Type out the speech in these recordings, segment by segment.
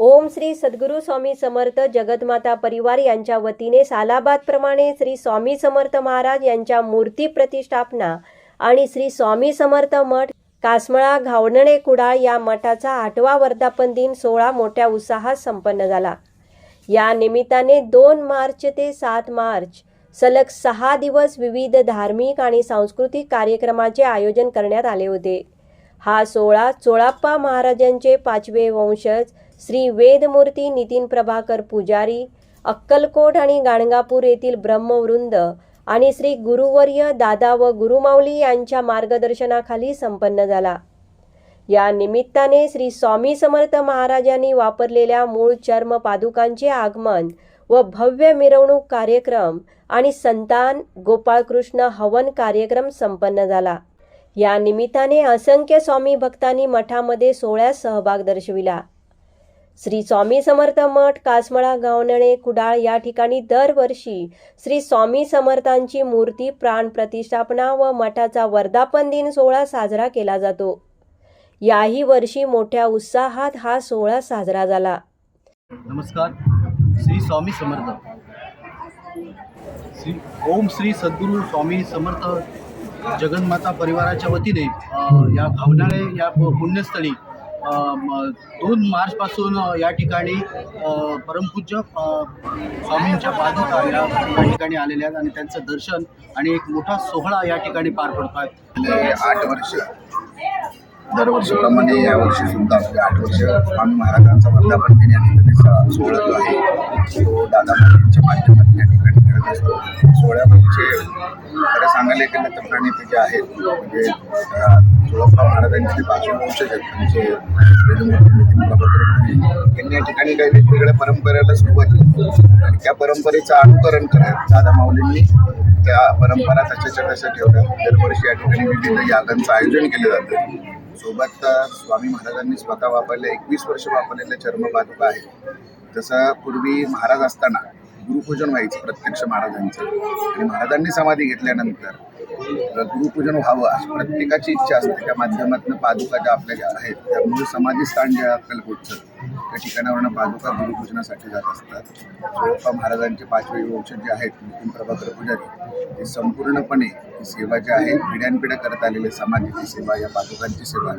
ओम श्री सद्गुरू स्वामी समर्थ जगतमाता परिवार यांच्या वतीने सालाबादप्रमाणे श्री स्वामी समर्थ महाराज यांच्या मूर्ती प्रतिष्ठापना आणि श्री स्वामी समर्थ मठ कासमळा घावणणे कुडाळ या मठाचा आठवा वर्धापन दिन सोहळा मोठ्या उत्साहात संपन्न झाला. या निमित्ताने दोन मार्च ते सात मार्च सलग सहा दिवस विविध धार्मिक आणि सांस्कृतिक कार्यक्रमाचे आयोजन करण्यात आले होते. हा सोहळा चोळाप्पा महाराजांचे पाचवे वंशज श्री वेदमूर्ती नितीन प्रभाकर पुजारी अक्कलकोट आणि गाणगापूर येथील ब्रह्मवृंद आणि श्री गुरुवर्य दादा व गुरुमाऊली यांच्या मार्गदर्शनाखाली संपन्न झाला. या निमित्ताने श्री स्वामी समर्थ महाराजांनी वापरलेल्या मूळ चर्म पादुकांचे आगमन व भव्य मिरवणूक कार्यक्रम आणि संतान गोपाळकृष्ण हवन कार्यक्रम संपन्न झाला. या निमित्ताने असंख्य स्वामी भक्तांनी मठामध्ये सोहळ्यात सहभाग दर्शविला. श्री स्वामी समर्थ मठ कासमळा गावनळे कुडाळ या ठिकाणी दरवर्षी श्री स्वामी समर्थांची मूर्ती प्राण प्रतिष्ठापना व मठाचा वर्धापन दिन सोहळा साजरा केला जातो. याही वर्षी मोठ्या उत्साहात हा सोहळा साजरा झाला. नमस्कार. श्री स्वामी समर्थ. श्री ओम श्री सद्गुरू स्वामी समर्थ जगन्माता परिवाराच्या वतीने या घावनाळे या पुण्यस्थळी दोन मार्चपासून या ठिकाणी परमपूज्य स्वामींच्या पादुका या या ठिकाणी आलेल्या आहेत आणि त्यांचं दर्शन आणि एक मोठा सोहळा या ठिकाणी पार पडतो आहे आठ वर्ष. दरवर्षीप्रमाणे म्हणजे यावर्षी सुद्धा म्हणजे आठ वर्ष स्वामी महाराजांचा वर्धापन दिन या ठिकाणी सोहळा जो आहे तो दादा महाराजांच्या माध्यमातून या ठिकाणी घडत असतो. सोहळ्यामागचे खरं सांगायला गेलं तर प्रणिती जे आहेत म्हणजे तुळप्पा महाराजांची जे पाचवे वंशज आहेत त्यांचे त्यांनी नितीन प्रभाकर यांनी या ठिकाणी काही वेगवेगळ्या परंपरेला सुरुवात केली. आणि त्या परंपरेचं अनुकरण करत दादा माऊलींनी त्या परंपरा तशाच्या तशा ठेवल्या. दरवर्षी या ठिकाणी विविध यागांचं आयोजन केलं जातं. सोबत स्वामी महाराजांनी स्वतः वापरले एकवीस वर्ष वापरलेल्या चर्मपादुका आहेत. जसं पूर्वी महाराज असताना गुरुपूजन व्हायचं प्रत्यक्ष महाराजांचं. आणि महाराजांनी समाधी घेतल्यानंतर गुरुपूजन व्हावं अशी प्रत्येकाची इच्छा असते. त्या माध्यमातून पादुका ज्या आपल्या ज्या आहेत त्यामुळे समाधी स्थान जे आपल्याला अक्कलकोटचं त्या ठिकाणावरनं पादुका गुरुपूजनासाठी जात असतात. सोळप्पा महाराजांचे पाचवे वंशज जे आहेत नितीन प्रभाकर पुजारी ते संपूर्णपणे ही सेवा जी आहे पिढ्यानपिढ्या करत आलेली समाधीची सेवा या पादुकांची सेवा.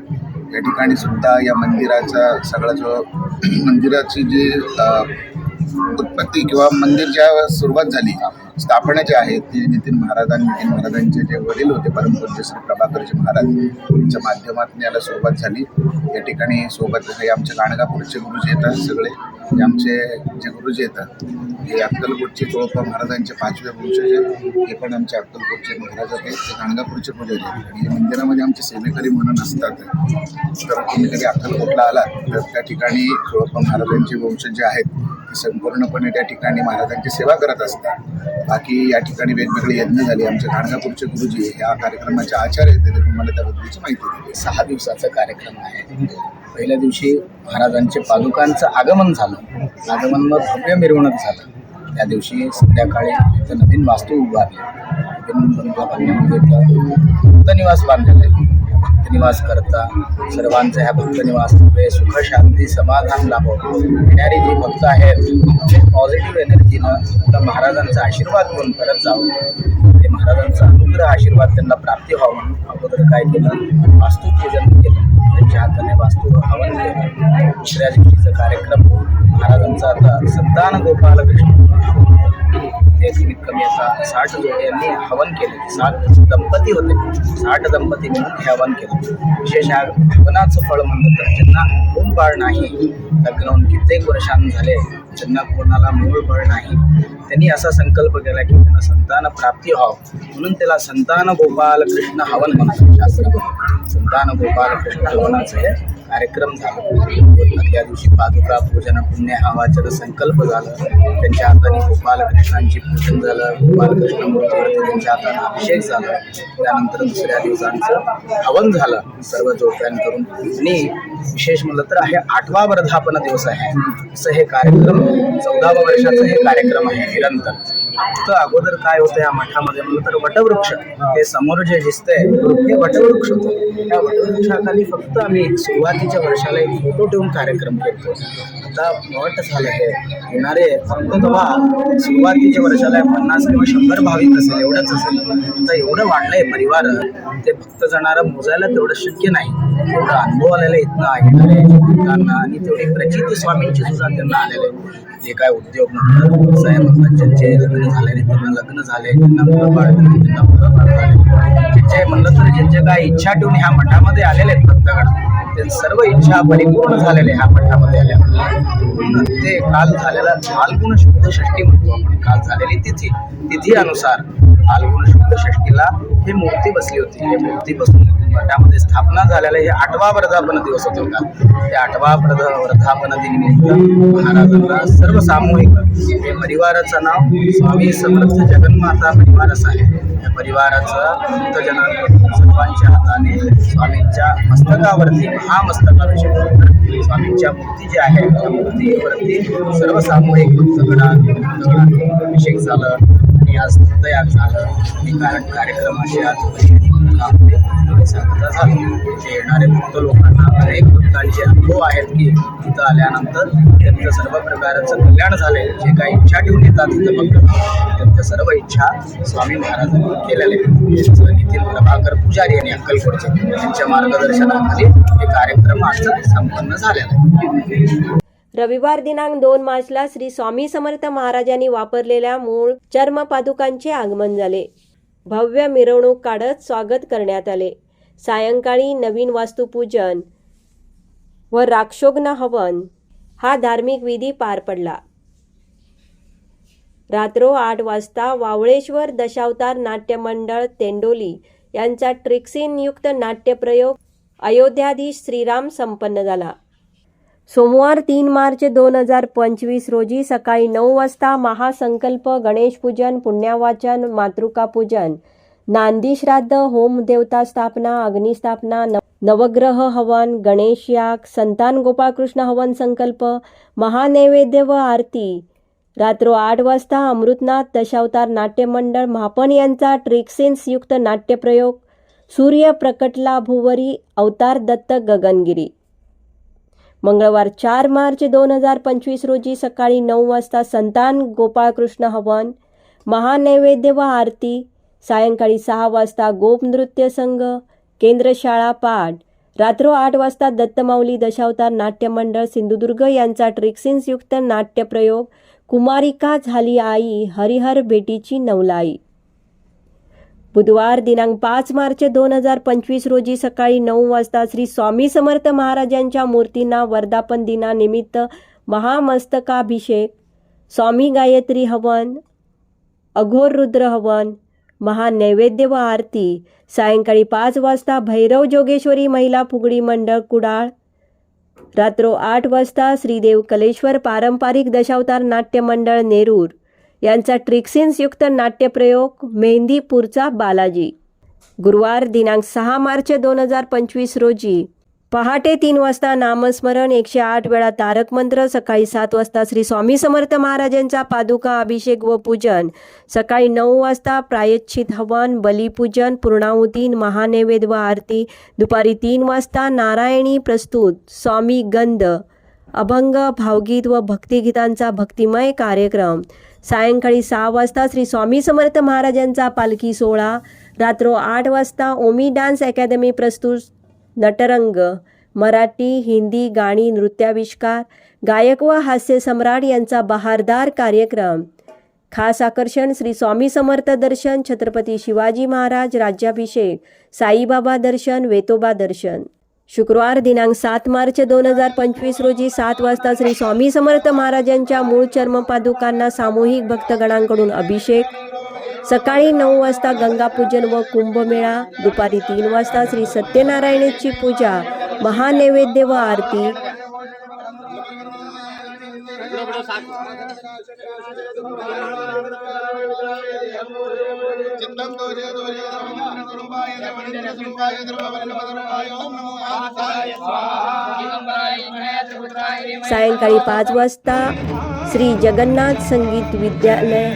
या ठिकाणी सुद्धा या मंदिराचा सगळा जो मंदिराची जी उत्पत्ती किंवा मंदिर ज्या सुरुवात झाली स्थापना ज्या आहेत ती नितीन महाराजांनी नितीन महाराजांचे जे वडील होते परमपूज्य श्री प्रभाकरजी महाराज यांच्या माध्यमातून याला सुरुवात झाली. या ठिकाणी सोबत हे आमचे गाणगापूरचे गुरुजी येतात सगळे. हे आमचे जे गुरुजी येतात हे अक्कलकोटचे चोळप्पा महाराजांचे पाचवे वंशज जे हे पण आमचे अक्कलकोटचे महाराज आहेत ते गाणगापूरचे पुजारी आहेत. आणि मंदिरामध्ये आमचे सेवेकरी म्हणून असतात. तर तुम्ही कधी अक्कलकोटला आलात तर त्या ठिकाणी चोळप्पा महाराजांचे वंशज जे आहेत ते संपूर्णपणे त्या ठिकाणी महाराजांची सेवा करत असतात. बाकी या ठिकाणी वेगवेगळे यज्ञ झाले. आमचे गाणगापूरचे गुरुजी या कार्यक्रमाचे आचार्य आहेत ते तुम्हाला त्याबद्दलची माहिती दिली सहा दिवसाचा कार्यक्रम आहे. पहिल्या दिवशी महाराजांचे पादुकांचं आगमन झालं. आगमन मग भव्य मिरवणूक झालं. त्या दिवशी संध्याकाळी तिथं नवीन वास्तू उभारली. नवीन बांधण्यामध्ये इथं बांधलेला. आहे भक्तनिवास करता सर्वांचा ह्या भक्तनिवास सुख शांती समाधान लाभो. येणारी जी भक्त आहेत पॉझिटिव्ह एनर्जीनं त्या महाराजांचा आशीर्वाद घेऊन करत जावं. ते महाराजांचा अनुग्रह आशीर्वाद त्यांना प्राप्ती व्हावं म्हणून अगोदर काय केलं? वास्तुपूजन केलं. त्यांच्या हाताने वास्तू हवन केलं. दुसऱ्या दिवशीचा कार्यक्रम. महाराजांचा आता संतान गोपालकृष्ण. कृष्ण कमीत कमी आता साठ जोड्यांनी हवन केले. साठ दंपती होते. साठ दंपती म्हणून हे हवन केलं. विशेष ह्या हवनाचं फळ म्हणलं तर ज्यांना ऊन पाळ नाही लग्न होऊन कित्येक वर्षांनी झाले. ज्यांना कोणाला मूळ बळ नाही त्यांनी असा संकल्प केला की त्यांना संतान प्राप्ती व्हावं. म्हणून त्याला संतान गोपाल कृष्ण हवन म्हणतात. शास्त्र संतान गोपाल कृष्ण हवनाचं हे कार्यक्रम झाला. त्या दिवशी पादुका पूजन पुण्य हवाचं संकल्प झालं. त्यांच्या हाताने गोपाल कृष्णांची पूजन झालं. गोपाल कृष्ण मूर्तीवरती त्यांच्या हाताने अभिषेक झाला. त्यानंतर दुसऱ्या दिवसांचं हवन झालं. सर्व जोडप्यांकडून. आणि विशेष म्हणलं तर हे आठवा वर्धापन दिवस आहे. असं हे कार्यक्रम चौदाव्या वर्षाचा हे कार्यक्रम आहे निरंतर. फक्त अगोदर काय होतं या मठामध्ये? म्हणलं तर वटवृक्ष. हे समोर जे दिसतंय हे वटवृक्ष होतं. त्या वटवृक्षाखाली फक्त आम्ही सुरुवातीच्या वर्षाला एक फोटो ठेवून कार्यक्रम करतो आता मठ झालं हे येणारे फक्त तेव्हा सुरुवातीच्या वर्षाला पन्नास किंवा शंभर भाविक असेल एवढंच असेल. तर एवढं वाढलंय परिवार ते फक्त जाणारं मोजायला तेवढं शक्य नाही. एवढं अनुभव आलेला इथनं येणारे आणि तेवढी प्रचिती स्वामींची सुद्धा त्यांना आलेले जे काय उद्योग म्हणतात व्यवसाय म्हणतात ज्यांचे लग्न झाले त्यांना लग्न झाले त्यांना मुलं बाळ त्यांना मुलं बाळ झाले ज्यांचे म्हणलं तर ज्यांच्या काय इच्छा ठेवून ह्या मठामध्ये आलेले आहेत भक्तगण ते सर्व इच्छा परिपूर्ण झालेल्या ह्या मठामध्ये आल्या ते काल झालेला फाल्गुण शुद्ध षष्टी म्हणतो आपण. काल झालेली तिथी तिथी अनुसार फाल्गुन शुद्ध षष्टीला ही मूर्ती बसली होती. हे मूर्ती बसून मठामध्ये स्थापना झालेला हे आठवा वर्धापन दिवस होतो का ते आठवा वर्ध वर्धापन दिनिमित्त महाराजांना सर्व सामूहिक हे परिवाराचं नाव स्वामी समर्थ जगन्माता परिवारच आहे. या परिवाराचं भक्तजनांकडून सर्वांच्या हाताने स्वामींच्या मस्तकावरती महामस्तकाभिषेक स्वामींच्या मूर्ती जी आहे त्या मूर्तीवरती सर्व सामूहिक अभिषेक झालं आणि आज तयार झालं. आणि कार्य कार्यक्रम असे आज परिषदेमध्ये सांगता झालं जे येणारे भक्त लोकांना अनेक भक्तांचे अनुभव आहेत की तिथं आल्यानंतर त्यांचं सर्व प्रकारचं कल्याण झाले जे काही इच्छा ठेवून येतात तिथं भक्त त्यांच्या सर्व इच्छा स्वामी महाराजांनी केलेल्या आहेत नितीन प्रभाकर पुजारी आणि अक्कलकोटचे त्यांच्या मार्गदर्शनाखाली हे कार्यक्रम आज संपन्न झालेला आहे रविवार दिनांक दोन मार्चला श्री स्वामी समर्थ महाराजांनी वापरलेल्या मूळ चर्मपादुकांचे आगमन झाले. भव्य मिरवणूक काढत स्वागत करण्यात आले. सायंकाळी नवीन वास्तुपूजन व राक्षोग्न हवन हा धार्मिक विधी पार पडला. रात्रो आठ वाजता वावळेश्वर दशावतार नाट्यमंडळ तेंडोली यांचा ट्रिक्सिनयुक्त नाट्यप्रयोग अयोध्याधीश श्रीराम संपन्न झाला. सोमवार तीन मार्च दोन हजार पंचवीस रोजी सकाळी नऊ वाजता महासंकल्प गणेशपूजन पुण्यावाचन मातृकापूजन मातृका पूजन. नांदी श्राद्ध होम देवता स्थापना अग्निस्थापना नवग्रह हवन गणेश याग संतान गोपाळकृष्ण हवन संकल्प महानैवेद्य व आरती. रात्र आठ वाजता अमृतनाथ दशावतार नाट्यमंडळ महापण यांचा ट्रिक्सिन्सयुक्त नाट्यप्रयोग सूर्य प्रकटला भुवरी अवतार दत्त गगनगिरी. मंगळवार चार मार्च दोन हजार पंचवीस रोजी सकाळी नऊ वाजता संतान गोपाळकृष्ण हवन महानैवेद्य व आरती सायंकाळी सहा वाजता गोप नृत्य संघ केंद्रशाळा पाठ रात्र आठ वाजता दत्तमाऊली दशावतार नाट्यमंडळ सिंधुदुर्ग यांचा ट्रिक्सिन्सयुक्त नाट्यप्रयोग कुमारिका झाली आई हरिहर भेटीची नवलाई. बुधवार दिनांक पाच मार्च दोन हजार पंचवीस रोजी सकाळी नऊ वाजता श्री स्वामी समर्थ महाराजांच्या मूर्तींना वर्धापन दिनानिमित्त महामस्तकाभिषेक स्वामी गायत्री हवन अघोर रुद्र हवन महानैवेद्य व आरती सायंकाळी पाच वाजता भैरव जोगेश्वरी महिला फुगडी मंडळ कुडाळ रात्रो आठ वाजता श्रीदेव कलेश्वर पारंपरिक दशावतार नाट्य मंडळ नेरूर यांचा ट्रिक्सिन्सयुक्त नाट्यप्रयोग मेहंदीपूरचा बालाजी. गुरुवार दिनांक सहा मार्च दोन हजार पंचवीस रोजी पहाटे तीन वाजता नामस्मरण एकशे आठ वेळा तारक मंत्र सकाळी सात वाजता श्री स्वामी समर्थ महाराजांचा पादुका अभिषेक व पूजन सकाळी नऊ वाजता प्रायच्छित हवन बलिपूजन पूर्णाहुती महानैवेद्य व आरती दुपारी तीन वाजता नारायणी प्रस्तुत स्वामी गंध अभंग भावगीत व भक्तिगीतांचा भक्तिमय कार्यक्रम. सायंकाळी सहा वाजता श्री स्वामी समर्थ महाराजांचा पालखी सोहळा. रात्र आठ वाजता ओमी डान्स अकॅदमी प्रस्तुत. नटरंग मराठी हिंदी गाणी नृत्याविष्कार गायक व हास्य सम्राट यांचा बहारदार कार्यक्रम. खास आकर्षण श्री स्वामी समर्थ दर्शन छत्रपती शिवाजी महाराज राज्याभिषेक साईबाबा दर्शन वेतोबा दर्शन. शुक्रवार दिनांक सात मार्च दोन हजार पंचवीस रोजी सात वाजता श्री स्वामी समर्थ महाराजांच्या मूळ चर्मपादुकांना सामूहिक भक्तगणांकडून अभिषेक सकाळी नऊ वाजता गंगापूजन व कुंभमेळा दुपारी तीन वाजता श्री सत्यनारायणची पूजा महानैवेद्य व आरती सायंकाळी पाच वाजता श्री जगन्नाथ संगीत विद्यालय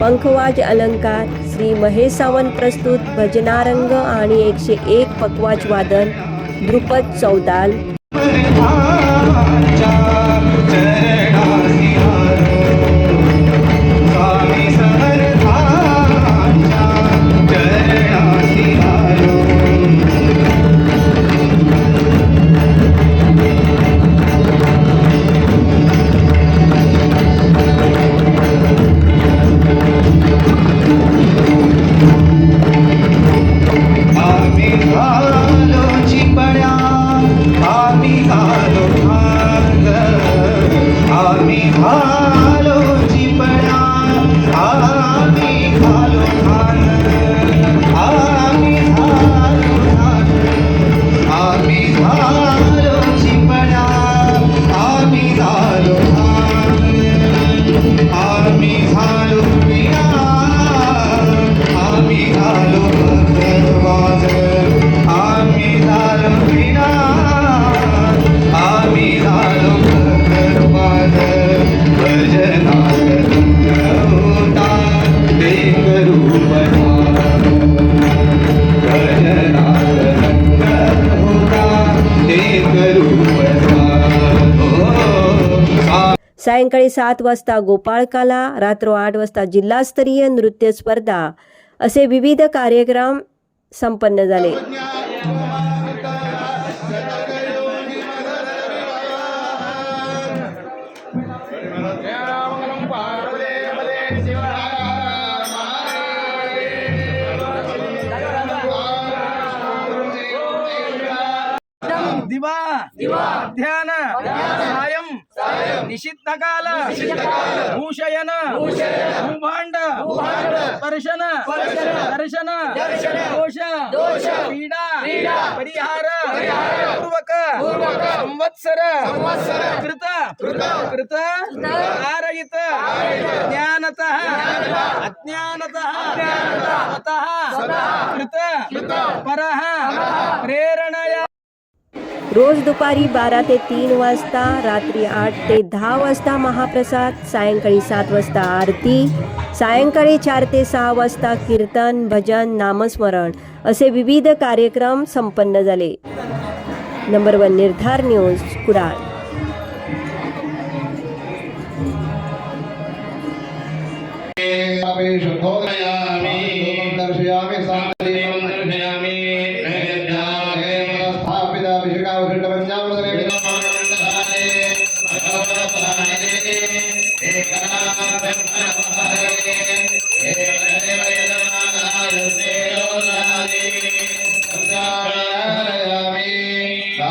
पंखवाज अलंकार श्री महेश सावंत प्रस्तुत भजनारंग आणि एकशे एक पकवाज वादन द्रुपद चौदाल. सायंकाळी सात वाजता गोपाळकाला रात्र आठ वाजता जिल्हास्तरीय नृत्य स्पर्धा असे विविध कार्यक्रम संपन्न झाले. दिवा दिवा. ध्यान सायं निशिद्धकाल भूषयन भूभांड. स्पर्शन दर्शन. दोष. पीडा. परिहार. पूर्वक. संवत्सर. कृत. कृत. कारयित ज्ञानतः. अज्ञानतः. स्वतः. कृत. परः. प्रेरणया. रोज दुपारी बारा ते तीन वाजता रात्री आठ ते दहा वाजता महाप्रसाद सायंकाळी सात वाजता आरती सायंकाळी चार ते सहा वाजता कीर्तन भजन नामस्मरण असे विविध कार्यक्रम संपन्न झाले. Number one Nirdhar news Kudal.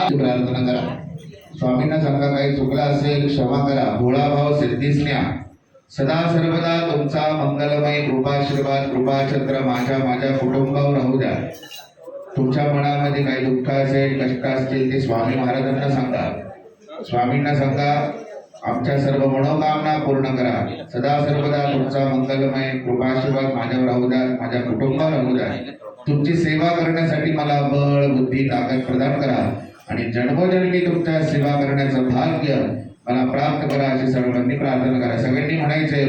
प्रार्थना करा. स्वामींना सांगा काही चुकला असेल क्षमा करा. भोळा भाव सिद्धीस न्या. सदा सर्वदा तुमचा मंगलमय कृपाशीर्वाद कृपाचंद्र माझ्या माझ्या कुटुंबावर राहू द्या. तुमच्या मनामध्ये काही दुःख असेल कष्ट असतील ते स्वामी महाराजांना सांगा. स्वामींना सांगा आमच्या सर्व मनोकामना पूर्ण करा. सदा सर्वदा तुमचा मंगलमय कृपाशीर्वाद माझ्यावर राहू द्या माझ्या कुटुंबावर राहू द्या. तुमची सेवा करण्यासाठी मला बळ बुद्धी ताकद प्रदान करा. आणि जन्मोजन्मी तुमच्या सेवा करण्याचं भाग्य मला प्राप्त करा अशी सर्वांनी प्रार्थना करा. सगळ्यांनी म्हणायचंय